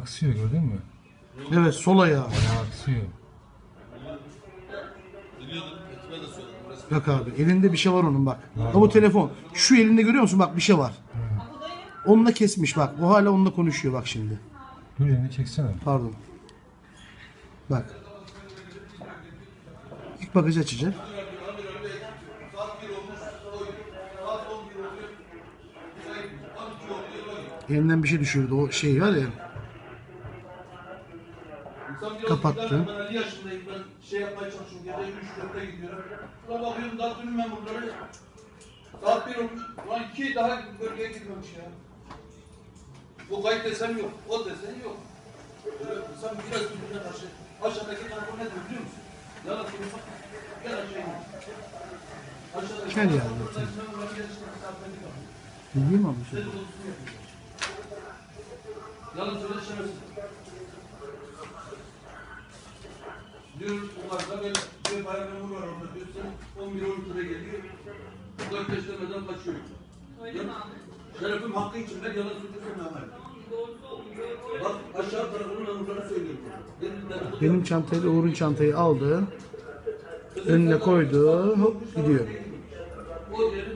aksıyor gördün mü? Evet sol ayağı. Bayağı aksıyor. Bak abi elinde bir şey var onun bak. Ha bu telefon. Şu elinde görüyor musun bak bir şey var. Onunla kesmiş bak. O hala onunla konuşuyor bak şimdi. Dur elini çeksene. Pardon. Bak. İlk bagajı açacak. Elinden bir şey düşürdü. O şey var ya. Kapattı. Ben 50 yaşındayım ben şey yapmaya çalışıyorum. Gece 3 4'te gidiyorum. Ulan bakıyorum daha dün burada Saat 1 olmuş. Ulan 2 daha bölgeye gitmemiş ya. Bu kayıt desem yok. O desen yok. Böyle sen biraz birbirine karşı. Aşağıdaki telefon nedir biliyor musun? Yalan söylüyorsun. Gel aşağıya. Gel ya, telefon, lütfen. sen bana gelirsin, Diyor bunlarda böyle bir bayağı memur var orada diyor sen 11 12 lira geliyor. 4 5 demeden kaçıyor. Öyle mi abi? Şerefim hakkı için ben yalan söylüyorsam normal. Bak aşağı tarafının memurlara söylüyorum. Benim Benim çantayla Uğur'un çantayı aldı. Önüne koydu. Hop gidiyor. O yere